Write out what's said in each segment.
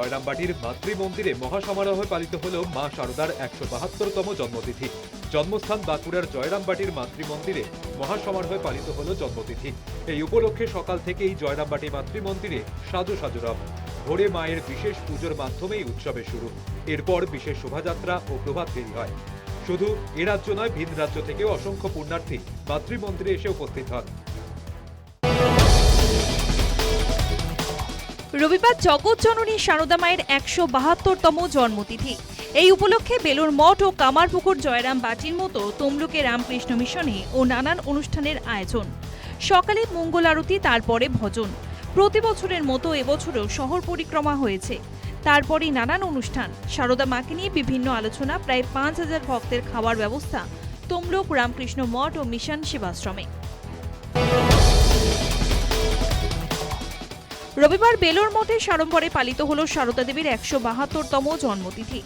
জয়রামবাটির মাতৃমন্দিরে মহাসমারোহে পালিত হল মা শারদার একশো বাহাত্তরতম জন্মতিথি। জন্মস্থান বাঁকুড়ার জয়রামবাটির মাতৃমন্দিরে মহাসমারোহে পালিত হল জন্মতিথি। এই উপলক্ষে সকাল থেকেই জয়রামবাটি মাতৃমন্দিরে সাজো সাজু রব ভোরে মায়ের বিশেষ পুজোর মাধ্যমেই উৎসবে শুরু। এরপর বিশেষ শোভাযাত্রা ও প্রভাত ফেরি হয়। শুধু এ রাজ্য নয়, ভিন রাজ্য থেকেও অসংখ্য পুণ্যার্থী মাতৃমন্দিরে এসে উপস্থিত হন। রবিবার জগৎজননী সারদা মায়ের একশো বাহাত্তরতম জন্মতিথি। এই উপলক্ষে বেলুর মঠ ও কামারপুকুর জয়রাম বাটির মতো তমলুকে রামকৃষ্ণ মিশনে ও নানান অনুষ্ঠানের আয়োজন। সকালে মঙ্গল আরতি, তারপরে ভজন। প্রতি বছরের মতো এবছরও শহর পরিক্রমা হয়েছে। তারপরই নানান অনুষ্ঠান। সারদা মাকে নিয়ে বিভিন্ন আলোচনা, প্রায় পাঁচ হাজার ভক্তের খাওয়ার ব্যবস্থা, তমলুক রামকৃষ্ণ মঠ ও মিশন সেবাশ্রমে। রবিবার বেলোর মঠে সাড়ম্বরে পালিত হল সারদা দেবীর একশো বাহাত্তরতম জন্মতিথি।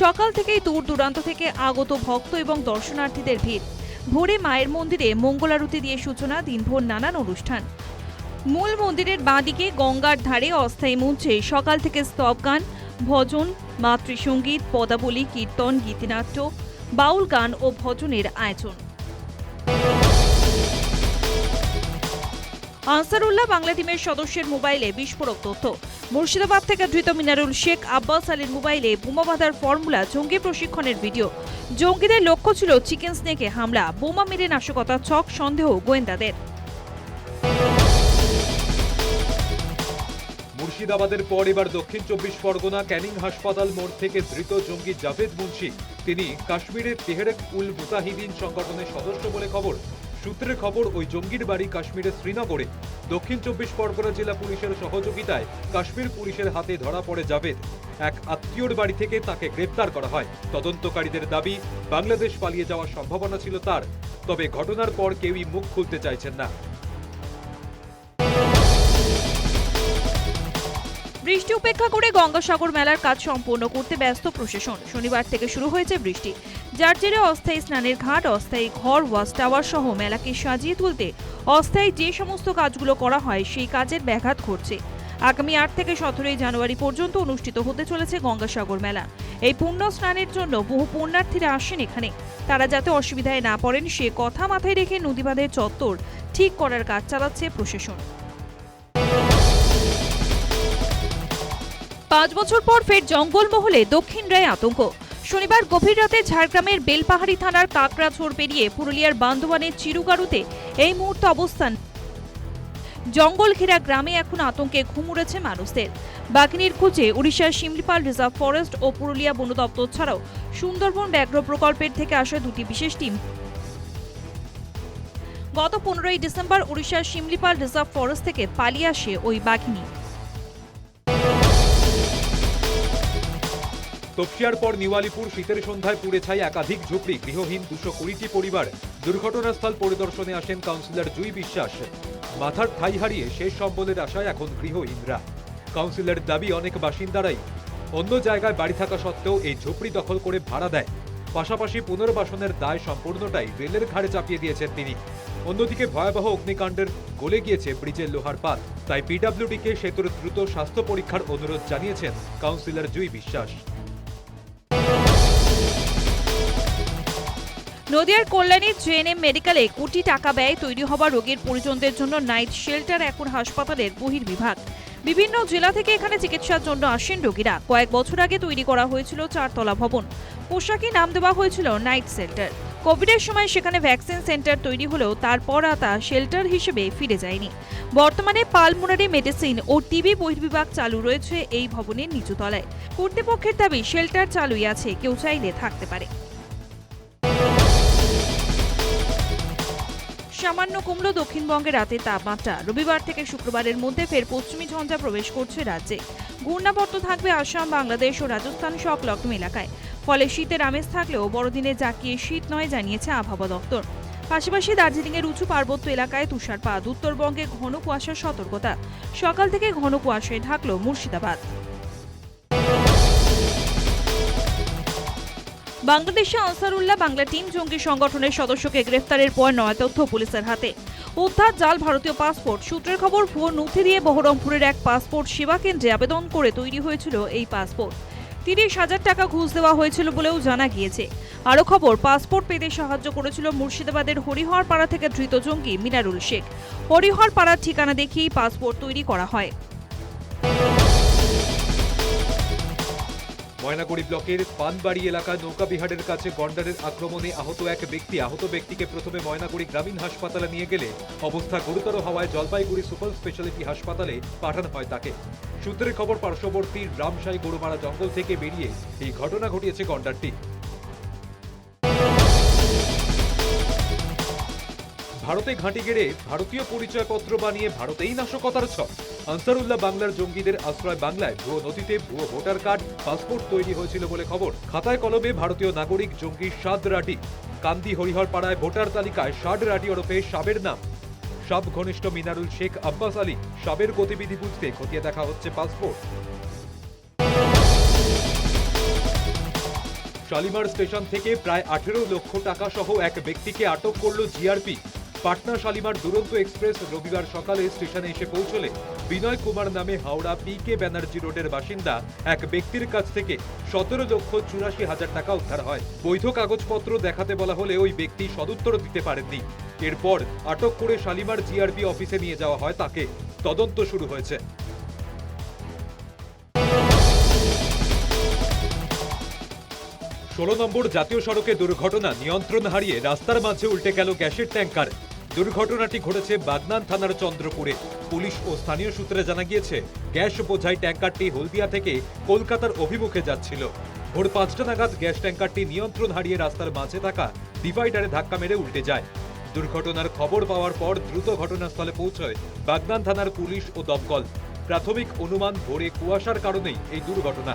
সকাল থেকেই দূর দূরান্ত থেকে আগত ভক্ত এবং দর্শনার্থীদের ভিড়। ভোরে মায়ের মন্দিরে মঙ্গলারতি দিয়ে সূচনা, দিনভর নানান অনুষ্ঠান। মূল মন্দিরের বাঁদিকে গঙ্গার ধারে অস্থায়ী মঞ্চে সকাল থেকে স্তব গান, ভজন মাতৃসঙ্গীত পদাবলী, কীর্তন, গীতিনাট্য, বাউল গান ও ভজনের আয়োজন। আনসারুল্লাহ বাংলা টিমের সদস্যের মোবাইলে বিস্ফোরক তথ্য। মুর্শিদাবাদ থেকে ধৃত মিনারুল শেখ আব্বাস আলীর মোবাইলে বোমা বাঁধার ফর্মুলা, জঙ্গি প্রশিক্ষণের ভিডিও। জঙ্গিদের লক্ষ্য ছিল চিকেন স্নেকে হামলা, বোমা মেরে নাশকতা, ছক সন্দেহ গোয়েন্দাদের। মুর্শিদাবাদের পর এবার দক্ষিণ চব্বিশ পরগনা ক্যানিং হাসপাতাল মোড় থেকে ধৃত জঙ্গি জাভেদ মুন্সি। তিনি কাশ্মীরের তেহরেক উল মুজাহিদিন সংগঠনের সদস্য বলে খবর। সূত্রের খবর, ওই জঙ্গির বাড়ি কাশ্মীরের শ্রীনগরে। দক্ষিণ চব্বিশ পরগনা জেলা পুলিশের সহযোগিতায় কাশ্মীর পুলিশের হাতে ধরা পড়ে জাভেদ। এক আত্মীয়র বাড়ি থেকে তাকে গ্রেপ্তার করা হয়। তদন্তকারীদের দাবি, বাংলাদেশ পালিয়ে যাওয়ার সম্ভাবনা ছিল তার। তবে ঘটনার পর কেউই মুখ খুলতে চাইছেন না। বৃষ্টি উপেক্ষা করে গঙ্গাসাগর মেলার কাজ সম্পূর্ণ করতে ব্যস্ত প্রশাসন। শনিবার থেকে শুরু হয়েছে বৃষ্টি। যার জেরে অস্থায়ী স্নানের ঘাট, অস্থায়ী ঘর, ওয়াচ টাওয়ার সহ মেলাকে সাজিয়ে তুলতে অস্থায়ী যে সমস্ত কাজগুলো করা হয়, সেই কাজের ব্যাঘাত ঘটছে। আগামী আট থেকে সতেরোই জানুয়ারি পর্যন্ত অনুষ্ঠিত হতে চলেছে গঙ্গাসাগর মেলা। এই পুণ্য স্নানের জন্য বহু পুণ্যার্থীরা আসেন এখানে। তারা যাতে অসুবিধায় না পড়েন, সে কথা মাথায় রেখে নদীবাঁধের চত্বর ঠিক করার কাজ চালাচ্ছে প্রশাসন। পাঁচ বছর পর ফের জঙ্গলমহলে দক্ষিণ রায় আতঙ্ক। শনিবার গভীর রাতে ঝাড়গ্রামের বেলপাহাড়ি থানার কাকড়াঝোড় পেরিয়ে পুরুলিয়ার বান্দোয়ানের চিরুগারুতে এই মুহূর্তে অবস্থান। জঙ্গল ঘেরা গ্রামে এখন আতঙ্কে ঘুম উড়েছে মানুষদের। বাঘিনীর খোঁজে উড়িষ্যার শিমলিপাল রিজার্ভ ফরেস্ট ও পুরুলিয়া বন দপ্তর ছাড়াও সুন্দরবন ব্যাঘ্র প্রকল্পের থেকে আসা দুটি বিশেষ টিম। গত পনেরোই ডিসেম্বর উড়িষ্যার শিমলিপাল রিজার্ভ ফরেস্ট থেকে পালিয়ে আসে ওই বাঘিনী। তপসিয়ার পর নিওয়ালিপুর শীতের সন্ধ্যায় পুড়ে ছাই একাধিক ঝুপড়ি। গৃহহীন দুশো কুড়িটি পরিবার দুর্ঘটনাস্থল পরিদর্শনে আসেন কাউন্সিলর জুই বিশ্বাস। মাথার ঠাই হারিয়ে শেষ সম্বলের আশায় এখন গৃহহীনরা। কাউন্সিলর দাবি, অনেক বাসিন্দারাই অন্য জায়গায় বাড়ি থাকা সত্ত্বেও এই ঝুপড়ি দখল করে ভাড়া দেয়। পাশাপাশি পুনর্বাসনের দায় সম্পূর্ণটাই রেলের ঘাড়ে চাপিয়ে দিয়েছেন তিনি। অন্যদিকে ভয়াবহ অগ্নিকাণ্ডের গলে গিয়েছে ব্রিজের লোহার পাত। তাই পিডব্লিউডিকে সেতুর দ্রুত স্বাস্থ্য পরীক্ষার অনুরোধ জানিয়েছেন কাউন্সিলর জুই বিশ্বাস। নদিয়ার কল্যাণীর জেএনএম মেডিকেলে কোটি টাকা ব্যয় তৈরি হওয়া রোগীর পরিজনদের জন্য নাইট শেল্টার, এখন হাসপাতালের বহির্বিভাগ। বিভিন্ন জেলা থেকে এখানে চিকিৎসার জন্য আসেন রোগীরা। কয়েক বছর আগে তৈরি করা হয়েছিল চারতলা ভবন। পোশাকে নাম দেওয়া হয়েছিল নাইট শেল্টার। কোভিডের সময় সেখানে ভ্যাকসিন সেন্টার তৈরি হলেও তারপর তা শেল্টার হিসেবে ফিরে যায়নি। বর্তমানে পালমোনারি মেডিসিন ও টিবি বহির্বিভাগ চালু রয়েছে এই ভবনের নিচুতলায়। কর্তৃপক্ষের দাবি, শেল্টার চালুই আছে, কেউ চাইলে থাকতে পারে। সামান্য কমল দক্ষিণবঙ্গে রাতে তাপমাত্রা। রবিবার থেকে শুক্রবারের মধ্যে ফের পশ্চিমী ঝঞ্ঝা প্রবেশ করছে রাজ্যে। ঘূর্ণাবর্ত থাকবে আসাম, বাংলাদেশ ও রাজস্থান সংলগ্ন এলাকায়। ফলে শীতের আমেজ থাকলেও বড়দিনে জাকিয়ে শীত নয় জানিয়েছে আবহাওয়া দপ্তর। পাশাপাশি দার্জিলিংয়ের উঁচু পার্বত্য এলাকায় তুষারপাত, উত্তরবঙ্গে ঘন কুয়াশার সতর্কতা। সকাল থেকে ঘন কুয়াশায় ঢাকল মুর্শিদাবাদ। বাংলাদেশে আনসারুল্লাহ বাংলা টিম জঙ্গি সংগঠনের সদস্যকে গ্রেফতারের পর নয়া তথ্য পুলিশের হাতে। উদ্ধার, জাল, ভারতীয় পাসপোর্ট। সূত্রের খবর, ভুয়ো নথি দিয়ে বহরমপুরের এক পাসপোর্ট সেবা কেন্দ্রে আবেদন করে তৈরি হয়েছিল এই পাসপোর্ট। তিরিশ হাজার টাকা ঘুষ দেওয়া হয়েছিল বলেও জানা গিয়েছে। আরও খবর, পাসপোর্ট পেতে সাহায্য করেছিল মুর্শিদাবাদের হরিহর পাড়া থেকে ধৃত জঙ্গি মিনারুল শেখ। হরিহর পাড়ার ঠিকানা দেখিয়েই পাসপোর্ট তৈরি করা হয়। ময়নাগুড়ি ব্লকের পানবাড়ি এলাকা নৌকাবিহারের কাছে গন্ডারের আক্রমণে আহত এক ব্যক্তি। আহত ব্যক্তিকে প্রথমে ময়নাগুড়ি গ্রামীণ হাসপাতালে নিয়ে গেলে অবস্থা গুরুতর হওয়ায় জলপাইগুড়ি সুপার স্পেশালিটি হাসপাতালে পাঠানো হয় তাকে। সূত্রের খবর, পার্শ্ববর্তী রামশাই গরুমারা জঙ্গল থেকে বেরিয়ে এই ঘটনা ঘটিয়েছে গন্ডারটি। ভারতে ঘাঁটি গেড়ে ভারতীয় পরিচয়পত্র বানিয়ে ভারতেই নাশকতার ছক। আনসারুল্লাহ বাংলার জঙ্গিদের আশ্রয় বাংলায়। ভুয়ো নথিতে ভুয়ো ভোটার কার্ড, পাসপোর্ট তৈরি হয়েছিল বলে খবর। খাতায় কলমে ভারতীয় নাগরিক জঙ্গি সাদ রাটি। কান্দি হরিহর পাড়ায় ভোটার তালিকায় সাদ রাটি ওরফে সাবের নাম। সাব ঘনিষ্ঠ মিনারুল শেখ আব্বাস আলী, সাবের গতিবিধি বুঝতে খতিয়ে দেখা হচ্ছে পাসপোর্ট। শালিমার স্টেশন থেকে প্রায় আঠেরো লক্ষ টাকা সহ এক ব্যক্তিকে আটক করল জিআরপি। পাটনা শালিমার দুরন্ত এক্সপ্রেস রবিবার সকালে স্টেশনে এসে পৌঁছলে বিনয় কুমার নামে হাওড়া পি কে ব্যানার্জি রোডের বাসিন্দা এক ব্যক্তির কাছ থেকে সতেরো লক্ষ চুরাশি হাজার টাকা উদ্ধার হয়। বৈধ কাগজপত্র দেখাতে বলা হলে ওই ব্যক্তি সদুত্তর দিতে পারেননি। এরপর আটক করে শালিমার জিআরপি অফিসে নিয়ে যাওয়া হয় তাকে। তদন্ত শুরু হয়েছে। ষোলো নম্বর জাতীয় সড়কে দুর্ঘটনা নিয়ন্ত্রণ হারিয়ে রাস্তার মাঝে উল্টে গেল গ্যাসের ট্যাঙ্কার। দুর্ঘটনাটি ঘটেছে বাগনান থানার চন্দ্রপুরে। পুলিশ ও স্থানীয় সূত্রে জানা গিয়েছে, গ্যাস বোঝাই ট্যাঙ্কারটি হলদিয়া থেকে কলকাতার অভিমুখে যাচ্ছিল। ভোর পাঁচটা নাগাদ গ্যাস ট্যাঙ্কারটি নিয়ন্ত্রণ হারিয়ে রাস্তার মাঝে থাকা ডিভাইডারে ধাক্কা মেরে উল্টে যায়। দুর্ঘটনার খবর পাওয়ার পর দ্রুত ঘটনাস্থলে পৌঁছয় বাগনান থানার পুলিশ ও দমকল। প্রাথমিক অনুমান ভোরে কুয়াশার কারণেই এই দুর্ঘটনা।